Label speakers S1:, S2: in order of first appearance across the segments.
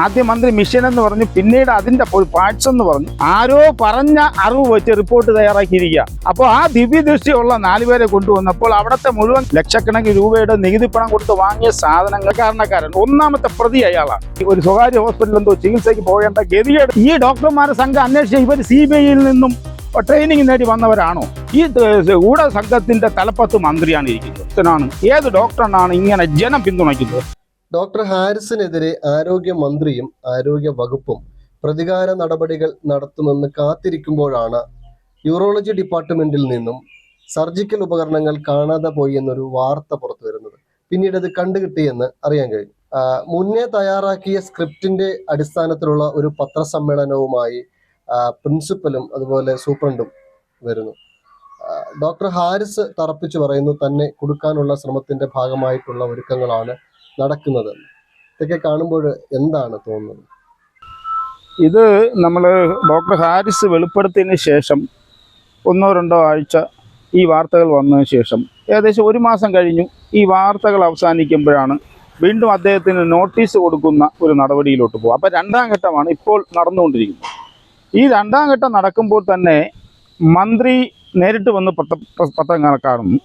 S1: ആദ്യം മന്ത്രി മിഷൻ എന്ന് പറഞ്ഞു പിന്നീട് അതിന്റെ ഒരു പാർട്സ് എന്ന് പറഞ്ഞു. ആരോ പറഞ്ഞ അറിവ് വെച്ച് റിപ്പോർട്ട് തയ്യാറാക്കിയിരിക്കുക. അപ്പോൾ ആ ദിവ്യദൃഷ്ടിയുള്ള നാലുപേരെ കൊണ്ടുവന്നപ്പോൾ അവിടുത്തെ മുഴുവൻ ലക്ഷക്കണക്കിന് രൂപയുടെ നികുതി പണം കൊടുത്ത് വാങ്ങിയ സാധനങ്ങൾ കാരണക്കാരൻ ഒന്നാമത്തെ പ്രതി അയാളാണ്. ഒരു സ്വകാര്യ ഹോസ്പിറ്റലിൽ എന്തോ ചികിത്സയ്ക്ക് പോകേണ്ട ഗതികേട്. ഈ ഡോക്ടർമാരെ സംഘം അന്വേഷിച്ച ഇവർ സി ബി ഐയിൽ നിന്നും ട്രെയിനിങ് നേടി വന്നവരാണോ? ഈ ഊട സംഘത്തിന്റെ തലപ്പത്ത് മന്ത്രിയാണ് ഇരിക്കുന്നത്. ഏത് ഡോക്ടറിനാണ് ഇങ്ങനെ ജനം പിന്തുണയ്ക്കുന്നത്?
S2: ഡോക്ടർ ഹാരിസിനെതിരെ ആരോഗ്യമന്ത്രിയും ആരോഗ്യ വകുപ്പും പ്രതികാര നടപടികൾ നടത്തുമെന്ന് കാത്തിരിക്കുമ്പോഴാണ് യൂറോളജി ഡിപ്പാർട്ട്മെന്റിൽ നിന്നും സർജിക്കൽ ഉപകരണങ്ങൾ കാണാതെ പോയി എന്നൊരു വാർത്ത പുറത്തു വരുന്നത്. പിന്നീട് അത് കണ്ടുകിട്ടിയെന്ന് അറിയാൻ കഴിഞ്ഞു മുന്നേ തയ്യാറാക്കിയ സ്ക്രിപ്റ്റിന്റെ അടിസ്ഥാനത്തിലുള്ള ഒരു പത്രസമ്മേളനവുമായി പ്രിൻസിപ്പലും അതുപോലെ സൂപ്രണ്ടും വരുന്നു. ഡോക്ടർ ഹാരിസ് തറപ്പിച്ചു പറയുന്നു തന്നെ കൊടുക്കാനുള്ള ശ്രമത്തിന്റെ ഭാഗമായിട്ടുള്ള ഒരുക്കങ്ങളാണ് നടക്കുന്നത്. ഇതൊക്കെ കാണുമ്പോൾ എന്താണ് തോന്നുന്നത്?
S1: ഇത് നമ്മൾ ഡോക്ടർ ഹാരിസ് വെളിപ്പെടുത്തിയതിന് ശേഷം ഒന്നോ രണ്ടോ ആഴ്ച ഈ വാർത്തകൾ വന്നതിന് ശേഷം ഏകദേശം ഒരു മാസം കഴിഞ്ഞു ഈ വാർത്തകൾ അവസാനിക്കുമ്പോഴാണ് വീണ്ടും അദ്ദേഹത്തിന് നോട്ടീസ് കൊടുക്കുന്ന ഒരു നടപടിയിലോട്ട് പോകും അപ്പോൾ രണ്ടാം ഘട്ടമാണ് ഇപ്പോൾ നടന്നുകൊണ്ടിരിക്കുന്നത്. ഈ രണ്ടാം ഘട്ടം നടക്കുമ്പോൾ തന്നെ മന്ത്രി നേരിട്ട് വന്ന് പത്ര പത്രം കാണുന്നു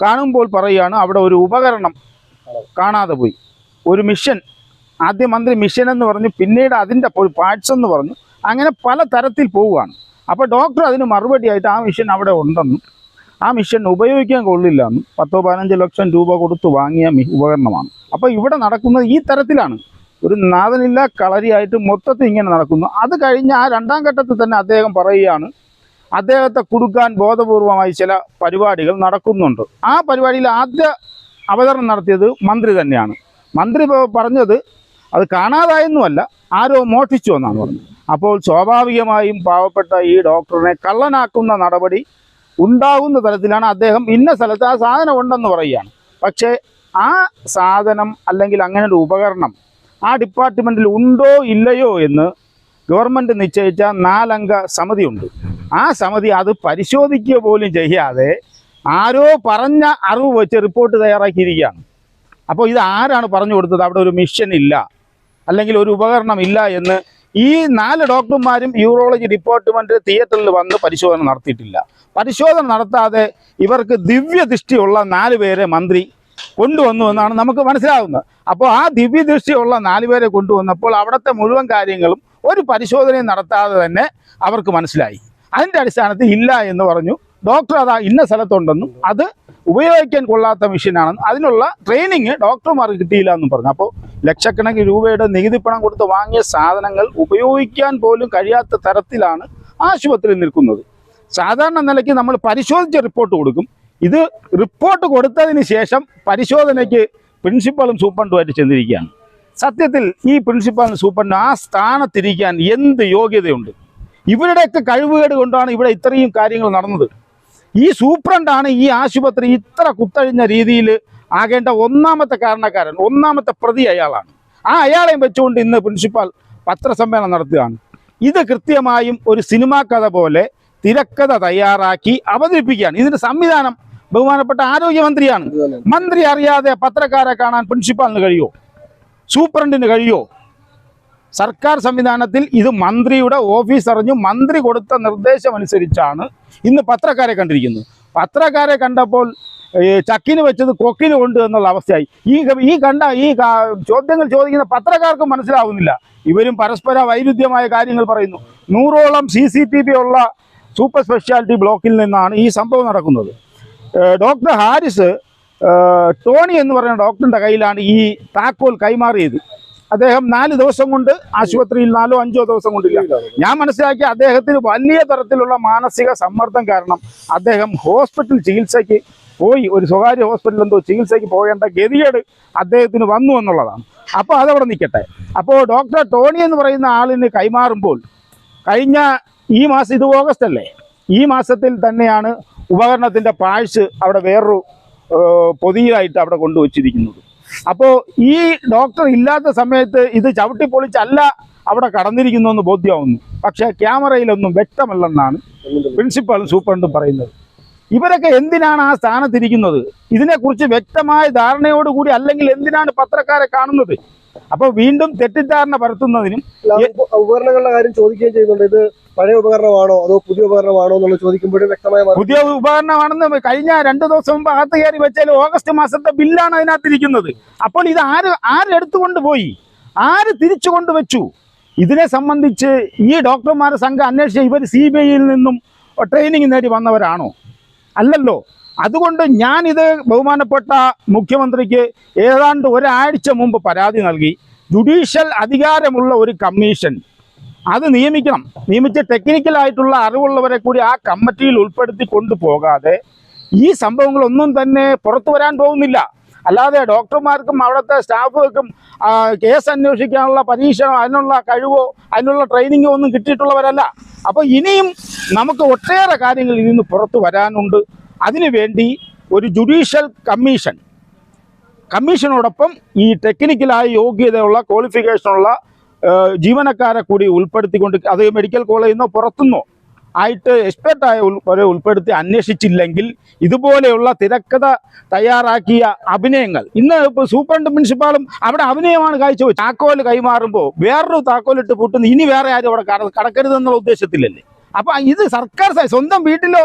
S1: കാണുമ്പോൾ പറയുകയാണ് അവിടെ ഒരു ഉപകരണം കാണാതെ പോയി. ഒരു മിഷൻ ആദ്യം മന്ത്രി മിഷൻ എന്ന് പറഞ്ഞു പിന്നീട് അതിന്റെ പാർട്സ് എന്ന് പറഞ്ഞു അങ്ങനെ പല തരത്തിൽ പോവുകയാണ്. അപ്പോൾ ഡോക്ടർ അതിന് മറുപടിയായിട്ട് ആ മിഷൻ അവിടെ ഉണ്ടെന്നും ആ മിഷൻ ഉപയോഗിക്കാൻ കൊള്ളില്ല എന്നും പത്തോ പതിനഞ്ച് ലക്ഷം രൂപ കൊടുത്ത് വാങ്ങിയ ഉപകരണമാണ്. അപ്പോൾ ഇവിടെ നടക്കുന്നത് ഈ തരത്തിലാണ്. ഒരു നാഥനില്ല കളരിയായിട്ട് മൊത്തത്തിൽ ഇങ്ങനെ നടക്കുന്നു. അത് കഴിഞ്ഞ് ആ രണ്ടാം ഘട്ടത്തിൽ തന്നെ അദ്ദേഹം പറയുകയാണ് അദ്ദേഹത്തെ കൊടുക്കാൻ ബോധപൂർവമായി ചില പരിപാടികൾ നടക്കുന്നുണ്ട്. ആ പരിപാടിയിൽ ആദ്യ അവതരണം നടത്തിയത് മന്ത്രി തന്നെയാണ്. മന്ത്രി പറഞ്ഞത് അത് കാണാതായെന്നുമല്ല ആരോ മോഷ്ടിച്ചു എന്നാണ് പറഞ്ഞത്. അപ്പോൾ സ്വാഭാവികമായും പാവപ്പെട്ട ഈ ഡോക്ടറിനെ കള്ളനാക്കുന്ന നടപടി ഉണ്ടാകുന്ന തരത്തിലാണ് അദ്ദേഹം ഇന്ന സ്ഥലത്ത് ആ സാധനം ഉണ്ടെന്ന് പറയുകയാണ്. പക്ഷേ ആ സാധനം അല്ലെങ്കിൽ അങ്ങനെ ഒരു ഉപകരണം ആ ഡിപ്പാർട്ട്മെന്റിൽ ഉണ്ടോ ഇല്ലയോ എന്ന് ഗവൺമെന്റ് നിശ്ചയിച്ച നാലംഗ സമിതിയുണ്ട്. ആ സമിതി അത് പരിശോധിക്കുക പോലും ചെയ്യാതെ ആരോ പറഞ്ഞ അറിവ് വെച്ച് റിപ്പോർട്ട് തയ്യാറാക്കിയിരിക്കുകയാണ്. അപ്പോൾ ഇത് ആരാണ് പറഞ്ഞു കൊടുത്തത്? അവിടെ ഒരു മിഷൻ ഇല്ല. അല്ലെങ്കിൽ ഒരു ഉപകരണം ഇല്ല എന്ന് ഈ നാല് ഡോക്ടർമാരും യൂറോളജി ഡിപ്പാർട്ട്മെന്റ് തിയേറ്ററിൽ വന്ന് പരിശോധന നടത്തിയിട്ടില്ല. പരിശോധന നടത്താതെ ഇവർക്ക് ദിവ്യദൃഷ്ടിയുള്ള നാല് പേരെ മന്ത്രി കൊണ്ടുവന്നു എന്നാണ് നമുക്ക് മനസ്സിലാവുന്നത്. അപ്പോൾ ആ ദിവ്യദൃഷ്ടിയുള്ള നാല് പേരെ കൊണ്ടുവന്നപ്പോൾ അവിടുത്തെ മുഴുവൻ കാര്യങ്ങളും ഒരു പരിശോധനയും നടത്താതെ തന്നെ അവർക്ക് മനസ്സിലായി. അതിന്റെ അടിസ്ഥാനത്തിൽ ഇല്ല എന്ന് പറഞ്ഞു ഡോക്ടർ അതാ ഇന്ന സ്ഥലത്തുണ്ടെന്നും അത് ഉപയോഗിക്കാൻ കൊള്ളാത്ത മെഷീനാണെന്നും അതിനുള്ള ട്രെയിനിങ് ഡോക്ടർമാർക്ക് കിട്ടിയില്ല എന്നും പറഞ്ഞു. അപ്പോൾ ലക്ഷക്കണക്കിന് രൂപയുടെ നികുതി പണം കൊടുത്ത് വാങ്ങിയ സാധനങ്ങൾ ഉപയോഗിക്കാൻ പോലും കഴിയാത്ത തരത്തിലാണ് ആശുപത്രി നിൽക്കുന്നത്. സാധാരണ നിലയ്ക്ക് നമ്മൾ പരിശോധിച്ച റിപ്പോർട്ട് കൊടുക്കും. ഇത് റിപ്പോർട്ട് കൊടുത്തതിന് ശേഷം പരിശോധനയ്ക്ക് പ്രിൻസിപ്പളും സൂപ്രണ്ടുമായിട്ട് ചെന്നിരിക്കുകയാണ്. സത്യത്തിൽ ഈ പ്രിൻസിപ്പാളും സൂപ്രണ്ടും ആ സ്ഥാനത്തിരിക്കാൻ എന്ത് യോഗ്യതയുണ്ട്? ഇവരുടെയൊക്കെ കഴിവുകേട് കൊണ്ടാണ് ഇവിടെ ഇത്രയും കാര്യങ്ങൾ നടന്നത്. ഈ സൂപ്രണ്ടാണ് ഈ ആശുപത്രി ഇത്ര കുത്തഴിഞ്ഞ രീതിയിൽ ആകേണ്ട ഒന്നാമത്തെ കാരണക്കാരൻ ഒന്നാമത്തെ പ്രതി അയാളാണ്. ആ അയാളെയും വെച്ചുകൊണ്ട് ഇന്ന് പ്രിൻസിപ്പാൾ പത്രസമ്മേളനം നടത്തുകയാണ്. ഇത് കൃത്യമായും ഒരു സിനിമാ കഥ പോലെ തിരക്കഥ തയ്യാറാക്കി അവതരിപ്പിക്കുകയാണ്. ഇതിന്റെ സംവിധാനം ബഹുമാനപ്പെട്ട ആരോഗ്യമന്ത്രിയാണ്. മന്ത്രി അറിയാതെ പത്രക്കാരെ കാണാൻ പ്രിൻസിപ്പാളിന് കഴിയോ? സൂപ്രണ്ടിന് കഴിയുമോ സർക്കാർ സംവിധാനത്തിൽ ഇത് മന്ത്രിയുടെ ഓഫീസ് അറിഞ്ഞു മന്ത്രി കൊടുത്ത നിർദ്ദേശമനുസരിച്ചാണ് ഇന്ന് പത്രക്കാരെ കണ്ടിരിക്കുന്നത് പത്രക്കാരെ കണ്ടപ്പോൾ ചക്കിന് വെച്ചത് കൊക്കിന് കൊണ്ട് എന്നുള്ള അവസ്ഥയായി. ഈ ഈ കണ്ട ഈ ചോദ്യങ്ങൾ ചോദിക്കുന്ന പത്രക്കാർക്കും മനസ്സിലാവുന്നില്ല. ഇവരും പരസ്പര വൈരുദ്ധ്യമായ കാര്യങ്ങൾ പറയുന്നു. നൂറോളം സി സി ടി വി ഉള്ള സൂപ്പർ സ്പെഷ്യാലിറ്റി ബ്ലോക്കിൽ നിന്നാണ് ഈ സംഭവം നടക്കുന്നത്. ഡോക്ടർ ഹാരിസ് ടോണി എന്ന് പറയുന്ന ഡോക്ടറിന്റെ കയ്യിലാണ് ഈ താക്കോൽ കൈമാറിയത്. അദ്ദേഹം നാല് ദിവസം കൊണ്ട് ആശുപത്രിയിൽ നാലോ അഞ്ചോ ദിവസം കൊണ്ടില്ല. ഞാൻ മനസ്സിലാക്കി അദ്ദേഹത്തിന് വലിയ തരത്തിലുള്ള മാനസിക സമ്മർദ്ദം കാരണം അദ്ദേഹം ഹോസ്പിറ്റൽ ചികിത്സയ്ക്ക് പോയി. ഒരു സ്വകാര്യ ഹോസ്പിറ്റലിൽ എന്തോ ചികിത്സയ്ക്ക് പോകേണ്ട ഗതികേട് അദ്ദേഹത്തിന് വന്നു എന്നുള്ളതാണ്. അപ്പോൾ അതവിടെ നിൽക്കട്ടെ. അപ്പോൾ ഡോക്ടർ ടോണി എന്ന് പറയുന്ന ആളിന് കൈമാറുമ്പോൾ കഴിഞ്ഞ ഈ മാസം ഇത് ഓഗസ്റ്റ് അല്ലേ? ഈ മാസത്തിൽ തന്നെയാണ് ഉപകരണത്തിന്റെ പാഴ്സ് അവിടെ വേറൊരു പൊതിയായിട്ട് അവിടെ കൊണ്ടുവച്ചിരിക്കുന്നത്. അപ്പോൾ ഈ ഡോക്ടർ ഇല്ലാത്ത സമയത്ത് ഇത് ചവിട്ടി പൊളിച്ചല്ല അവിടെ കടന്നിരിക്കുന്നു എന്ന് ബോധ്യമാവുന്നു പക്ഷേ ക്യാമറയിലൊന്നും വ്യക്തമല്ലെന്നാണ് പ്രിൻസിപ്പാളും സൂപ്രണ്ടും പറയുന്നത്. ഇവരൊക്കെ എന്തിനാണ് ആ സ്ഥാനത്തിരിക്കുന്നത്? ഇതിനെക്കുറിച്ച് വ്യക്തമായ ധാരണയോടുകൂടി അല്ലെങ്കിൽ എന്തിനാണ് പത്രക്കാരെ കാണുന്നത്? അപ്പോൾ വീണ്ടും തെറ്റിദ്ധാരണ പരത്തുന്നതിനും
S2: ഉപകരണങ്ങളുടെ കാര്യം ചോദിക്കുകയും ചെയ്യുന്നുണ്ട്. ഇത് പഴയ ഉപകരണമാണോ അതോ പുതിയ ഉപകരണമാണോ എന്നുള്ളത് ചോദിക്കുമ്പോഴും വ്യക്തമായ
S1: പുതിയ ഉപകരണമാണെന്ന് കഴിഞ്ഞ രണ്ടു ദിവസം മുമ്പ് അകത്ത് കയറി വെച്ചാൽ ഓഗസ്റ്റ് മാസത്തെ ബില്ലാണ് അതിനകത്തിരിക്കുന്നത്. അപ്പോൾ ഇത് ആര് ആരെടുത്തുകൊണ്ട് പോയി? ആര് തിരിച്ചു കൊണ്ടുവച്ചു? ഇതിനെ സംബന്ധിച്ച് ഈ ഡോക്ടർമാരുടെ സംഘം അന്വേഷിച്ച ഇവർ സി ബി ഐയിൽ നിന്നും ട്രെയിനിങ് നേടി വന്നവരാണോ? അല്ലല്ലോ. അതുകൊണ്ട് ഞാൻ ഞാനിത് ബഹുമാനപ്പെട്ട മുഖ്യമന്ത്രിക്ക് ഏതാണ്ട് ഒരാഴ്ച മുമ്പ് പരാതി നൽകി. ജുഡീഷ്യൽ അധികാരമുള്ള ഒരു കമ്മീഷൻ. അത് നിയമിക്കണം. നിയമിച്ച് ടെക്നിക്കലായിട്ടുള്ള അറിവുള്ളവരെ കൂടി ആ കമ്മിറ്റിയിൽ ഉൾപ്പെടുത്തി കൊണ്ടുപോകാതെ ഈ സംഭവങ്ങളൊന്നും തന്നെ പുറത്തു വരാൻ പോകുന്നില്ല. അല്ലാതെ ഡോക്ടർമാർക്കും അവിടുത്തെ സ്റ്റാഫുകൾക്കും കേസ് അന്വേഷിക്കാനുള്ള പരീക്ഷണോ അതിനുള്ള കഴിവോ അതിനുള്ള ട്രെയിനിങ്ങോ ഒന്നും കിട്ടിയിട്ടുള്ളവരല്ല. അപ്പോൾ ഇനിയും നമുക്ക് ഒട്ടേറെ കാര്യങ്ങൾ ഇതിൽ നിന്ന് പുറത്തു വരാനുണ്ട്. അതിനുവേണ്ടി ഒരു ജുഡീഷ്യൽ കമ്മീഷൻ കമ്മീഷനോടൊപ്പം ഈ ടെക്നിക്കലായ യോഗ്യതയുള്ള ക്വാളിഫിക്കേഷനുള്ള ജീവനക്കാരെ കൂടി ഉൾപ്പെടുത്തിക്കൊണ്ട് അത് മെഡിക്കൽ കോളേജിൽ നിന്നോ പുറത്തുനിന്നോ ആയിട്ട് എക്സ്പെർട്ടായ വരെ ഉൾപ്പെടുത്തി അന്വേഷിച്ചില്ലെങ്കിൽ ഇതുപോലെയുള്ള തിരക്കഥ തയ്യാറാക്കിയ അഭിനയങ്ങൾ. ഇന്ന് ഇപ്പോൾ സൂപ്രണ്ട് പ്രിൻസിപ്പാളും അവിടെ അഭിനയമാണ് കാഴ്ചവെച്ചത്. താക്കോൽ കൈമാറുമ്പോൾ വേറൊരു താക്കോലിട്ട് പൂട്ടുന്നു ഇനി വേറെ ആരും അവിടെ കട കടക്കരുതെന്നുള്ള ഉദ്ദേശത്തിലല്ലേ? അപ്പൊ ഇത് സർക്കാർ സ്വന്തം വീട്ടിലോ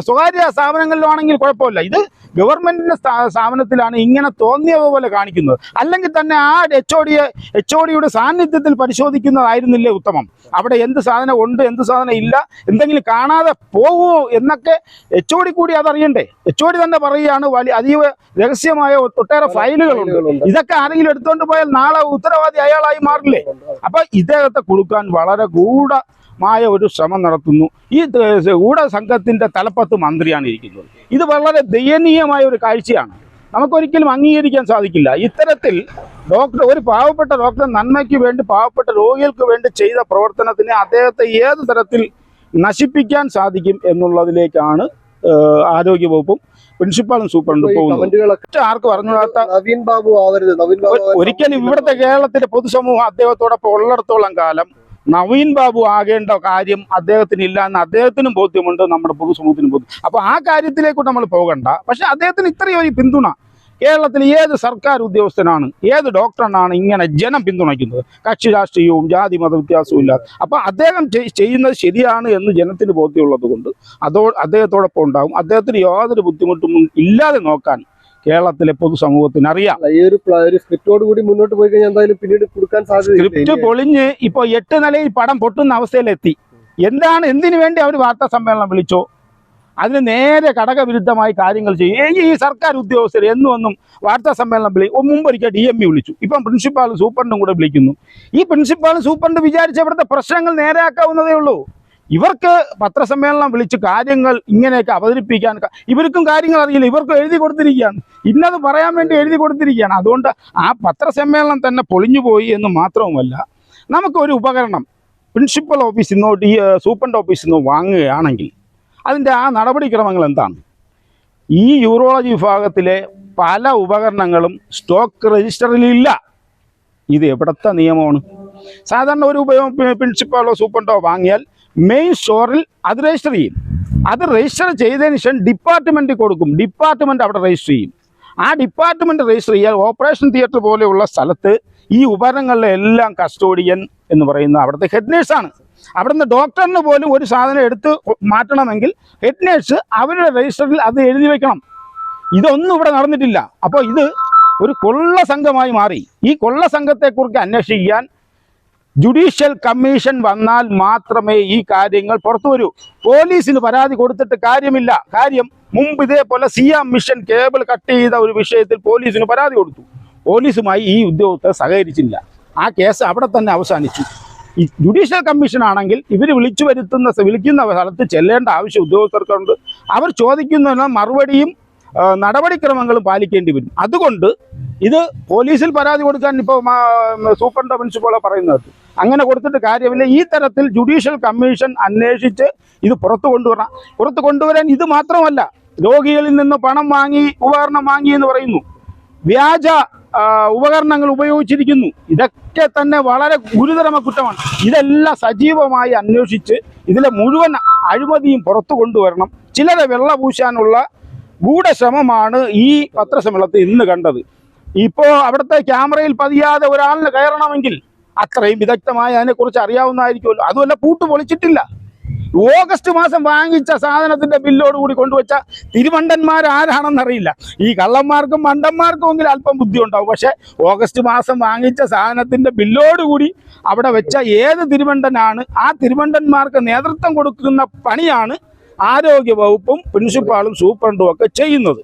S1: സ്വകാര്യ സ്ഥാപനങ്ങളിലോ ആണെങ്കിൽ കുഴപ്പമില്ല. ഇത് ഗവൺമെന്റിന്റെ സ്ഥാ- സ്ഥാപനത്തിലാണ് ഇങ്ങനെ തോന്നിയ പോലെ കാണിക്കുന്നത്. അല്ലെങ്കിൽ തന്നെ ആ എച്ച് ഒ ഡിയെ എച്ച് ഒ ഡിയുടെ സാന്നിധ്യത്തിൽ പരിശോധിക്കുന്നതായിരുന്നില്ലേ ഉത്തമം. അവിടെ എന്ത് സാധനം ഉണ്ട് എന്ത് സാധനം ഇല്ല എന്തെങ്കിലും കാണാതെ പോകുമോ എന്നൊക്കെ എച്ച് ഒ ഡി കൂടി അതറിയണ്ടേ? എച്ച് ഒ ഡി തന്നെ പറയുകയാണ് വലിയ അതീവ രഹസ്യമായ ഒട്ടേറെ ഫയലുകളുണ്ട്. ഇതൊക്കെ ആരെങ്കിലും എടുത്തുകൊണ്ട് പോയാൽ നാളെ ഉത്തരവാദി അയാളായി മാറില്ലേ? അപ്പൊ ഇദ്ദേഹത്തെ കൊടുക്കാൻ വളരെ ഗൂഢമായ ഒരു ശ്രമം നടത്തുന്നു. ഈ ഊട സംഘത്തിന്റെ സംഘത്തിന്റെ തലപ്പത്ത് മന്ത്രിയാണ് ഇരിക്കുന്നത്. ഇത് വളരെ ദയനീയമായ ഒരു കാഴ്ചയാണ്. നമുക്കൊരിക്കലും അംഗീകരിക്കാൻ സാധിക്കില്ല. ഇത്തരത്തിൽ ഡോക്ടർ ഒരു പാവപ്പെട്ട ഡോക്ടർ നന്മയ്ക്ക് വേണ്ടി പാവപ്പെട്ട രോഗികൾക്ക് വേണ്ടി ചെയ്ത പ്രവർത്തനത്തിനെ അദ്ദേഹത്തെ ഏത് തരത്തിൽ നശിപ്പിക്കാൻ സാധിക്കും എന്നുള്ളതിലേക്കാണ് ആരോഗ്യവകുപ്പും പ്രിൻസിപ്പാളും സൂപ്രണ്ടും പോകുന്നത്. ആർക്കും അറിഞ്ഞൂടാത്ത
S2: നവീൻ ബാബു ആവരുത്. നവീൻ ബാബു
S1: ഒരിക്കലും ഇവിടുത്തെ കേരളത്തിലെ പൊതുസമൂഹം അദ്ദേഹത്തോടൊപ്പം ഉള്ളിടത്തോളം കാലം നവീൻ ബാബു ആകേണ്ട കാര്യം അദ്ദേഹത്തിന് ഇല്ല എന്ന് അദ്ദേഹത്തിനും ബോധ്യമുണ്ട് നമ്മുടെ പൊതുസമൂഹത്തിനും ബോധ്യം. അപ്പൊ ആ കാര്യത്തിലേക്ക് നമ്മൾ പോകണ്ട. പക്ഷെ അദ്ദേഹത്തിന് ഇത്രയും ഒരു പിന്തുണ. കേരളത്തിൽ ഏത് സർക്കാർ ഉദ്യോഗസ്ഥനാണ് ഏത് ഡോക്ടറിനാണ് ഇങ്ങനെ ജനം പിന്തുണയ്ക്കുന്നത്? കക്ഷി രാഷ്ട്രീയവും ജാതി മത വ്യത്യാസവും ഇല്ലാതെ. അപ്പൊ അദ്ദേഹം ചെയ്- ചെയ്യുന്നത് ശരിയാണ് എന്ന് ജനത്തിന് ബോധ്യമുള്ളത് കൊണ്ട് അതോ അദ്ദേഹത്തോടൊപ്പം ഉണ്ടാകും. അദ്ദേഹത്തിന് യാതൊരു ബുദ്ധിമുട്ടും ഇല്ലാതെ നോക്കാൻ കേരളത്തിലെ പൊതുസമൂഹത്തിന് അറിയാം
S2: അല്ല, ഈ ഒരു പ്ല- ഒരു സ്ക്രിപ്റ്റോട് കൂടി മുന്നോട്ട് പോയി കഴിഞ്ഞാൽ എന്തായാലും പിന്നീട് കൊടുക്കാൻ സാധ്യത സ്ക്രിപ്റ്റ്
S1: പൊളിഞ്ഞ് ഇപ്പോൾ എട്ട് നിലയിൽ പടം പൊട്ടുന്ന അവസ്ഥയിലെത്തി. എന്താണ് എന്തിനു വേണ്ടി അവർ വാർത്താ സമ്മേളനം വിളിച്ചോ? അതിന് നേരെ ഘടകവിരുദ്ധമായി കാര്യങ്ങൾ ചെയ്യും. ഈ- സർക്കാർ ഉദ്യോഗസ്ഥർ എന്നും ഒന്നും വാർത്താ സമ്മേളനം വിളി മുമ്പൊരിക്കൽ ഡി എം ഇ വിളിച്ചു. ഇപ്പം പ്രിൻസിപ്പാളും സൂപ്രണ്ടും കൂടെ വിളിക്കുന്നു. ഈ പ്രിൻസിപ്പാളും സൂപ്രണ്ട് വിചാരിച്ച ഇവിടുത്തെ പ്രശ്നങ്ങൾ നേരെയാക്കാവുന്നതേ ഉള്ളൂ. ഇവർക്ക് പത്രസമ്മേളനം വിളിച്ച് കാര്യങ്ങൾ ഇങ്ങനെയൊക്കെ അവതരിപ്പിക്കാൻ ഇവർക്കും കാര്യങ്ങൾ അറിയില്ല. ഇവർക്കും എഴുതി കൊടുത്തിരിക്കുകയാണ്. ഇന്നത് പറയാൻ വേണ്ടി എഴുതി കൊടുത്തിരിക്കുകയാണ്. അതുകൊണ്ട് ആ പത്രസമ്മേളനം തന്നെ പൊളിഞ്ഞു പോയി എന്ന് മാത്രവുമല്ല നമുക്കൊരു ഉപകരണം പ്രിൻസിപ്പൽ ഓഫീസിൽ നിന്നോ ഡി സൂപ്രണ്ട് ഓഫീസിൽ നിന്നോ വാങ്ങുകയാണെങ്കിൽ അതിന്റെ ആ നടപടിക്രമങ്ങൾ എന്താണ്? ഈ യൂറോളജി വിഭാഗത്തിലെ പല ഉപകരണങ്ങളും സ്റ്റോക്ക് രജിസ്റ്ററിലില്ല ഇത് എവിടത്തെ നിയമമാണ്? സാധാരണ ഒരു ഉപയോഗം പ്രിൻസിപ്പാളോ സൂപ്രണ്ടോ വാങ്ങിയാൽ മെയിൻ സ്റ്റോറിൽ അത് രജിസ്റ്റർ ചെയ്യും. അത് രജിസ്റ്റർ ചെയ്തതിന് ശേഷം ഡിപ്പാർട്ട്മെന്റ് കൊടുക്കും. ഡിപ്പാർട്ട്മെന്റ് അവിടെ രജിസ്റ്റർ ചെയ്യും. ആ ഡിപ്പാർട്ട്മെന്റ് രജിസ്റ്റർ ചെയ്യാൻ ഓപ്പറേഷൻ തിയേറ്റർ പോലെയുള്ള സ്ഥലത്ത് ഈ ഉപകരണങ്ങളിലെ എല്ലാം കസ്റ്റോഡിയൻ എന്ന് പറയുന്ന അവിടുത്തെ ഹെഡ് നേഴ്സാണ് അവിടുന്ന് ഡോക്ടറിന് പോലും ഒരു സാധനം എടുത്ത് മാറ്റണമെങ്കിൽ ഹെഡ് നേഴ്സ് അവരുടെ രജിസ്റ്ററിൽ അത് എഴുതി വെക്കണം. ഇതൊന്നും ഇവിടെ നടന്നിട്ടില്ല. അപ്പോൾ ഇത് ഒരു കൊള്ള സംഘമായി മാറി. ഈ കൊള്ള സംഘത്തെക്കുറിച്ച് അന്വേഷിക്കാൻ ജുഡീഷ്യൽ കമ്മീഷൻ വന്നാൽ മാത്രമേ ഈ കാര്യങ്ങൾ പുറത്തു വരൂ. പോലീസിന് പരാതി കൊടുത്തിട്ട് കാര്യമില്ല. കാര്യം മുമ്പ് ഇതേപോലെ സിയാം മിഷൻ കേബിൾ കട്ട് ചെയ്ത ഒരു വിഷയത്തിൽ പോലീസിന് പരാതി കൊടുത്തു. പോലീസുമായി ഈ ഉദ്യോഗസ്ഥർ സഹകരിച്ചില്ല. ആ കേസ് അവിടെ തന്നെ അവസാനിച്ചു. ഈ ജുഡീഷ്യൽ കമ്മീഷൻ ആണെങ്കിൽ ഇവർ വിളിച്ചു വരുത്തുന്ന വിളിക്കുന്ന സ്ഥലത്ത് ചെല്ലേണ്ട ആവശ്യം ഉദ്യോഗസ്ഥർക്കുണ്ട്. അവർ ചോദിക്കുന്നതിന് മറുപടിയും നടപടിക്രമങ്ങളും പാലിക്കേണ്ടി വരും. അതുകൊണ്ട് ഇത് പോലീസിൽ പരാതി കൊടുക്കാൻ ഇപ്പോൾ സൂപ്രണ്ട് പ്രിൻസിപ്പളോ പറയുന്നത്. അങ്ങനെ കൊടുത്തിട്ട് കാര്യമില്ല. ഈ തരത്തിൽ ജുഡീഷ്യൽ കമ്മീഷൻ അന്വേഷിച്ച് ഇത് പുറത്തു കൊണ്ടുവരണം പുറത്തു കൊണ്ടുവരാൻ ഇത് മാത്രമല്ല രോഗികളിൽ നിന്ന് പണം വാങ്ങി ഉപകരണം വാങ്ങി എന്ന് പറയുന്നു. വ്യാജ ഉപകരണങ്ങൾ ഉപയോഗിച്ചിരിക്കുന്നു. ഇതൊക്കെ തന്നെ വളരെ ഗുരുതരമ കുറ്റമാണ്. ഇതെല്ലാം സജീവമായി അന്വേഷിച്ച് ഇതിലെ മുഴുവൻ അഴിമതിയും പുറത്തു കൊണ്ടുവരണം. ചിലരെ വെള്ള പൂശാനുള്ള ഗൂഢശ്രമമാണ് ഈ പത്രസമ്മേളനത്തിൽ ഇന്ന് കണ്ടത്. ഇപ്പോ അവിടുത്തെ ക്യാമറയിൽ പതിയാതെ ഒരാളിന് കയറണമെങ്കിൽ അത്രയും വിദഗ്ധമായി അതിനെക്കുറിച്ച് അറിയാവുന്നതായിരിക്കുമല്ലോ. അതുമല്ല പൂട്ട് പൊളിച്ചിട്ടില്ല. ഓഗസ്റ്റ് മാസം വാങ്ങിച്ച സാധനത്തിന്റെ ബില്ലോട് കൂടി കൊണ്ടുവച്ച തിരുവണ്ടന്മാർ ആരാണെന്നറിയില്ല. ഈ കള്ളന്മാർക്കും മണ്ടന്മാർക്കും എങ്കിലും അല്പം ബുദ്ധി ഉണ്ടാവും പക്ഷെ ഓഗസ്റ്റ് മാസം വാങ്ങിച്ച സാധനത്തിന്റെ ബില്ലോട് കൂടി അവിടെ വെച്ച ഏത് തിരുവണ്ടനാണ് ആ തിരുവണ്ടന്മാർക്ക് നേതൃത്വം കൊടുക്കുന്ന പണിയാണ് ആരോഗ്യ വകുപ്പും പ്രിൻസിപ്പാളും സൂപ്രണ്ടും ഒക്കെ ചെയ്യുന്നത്.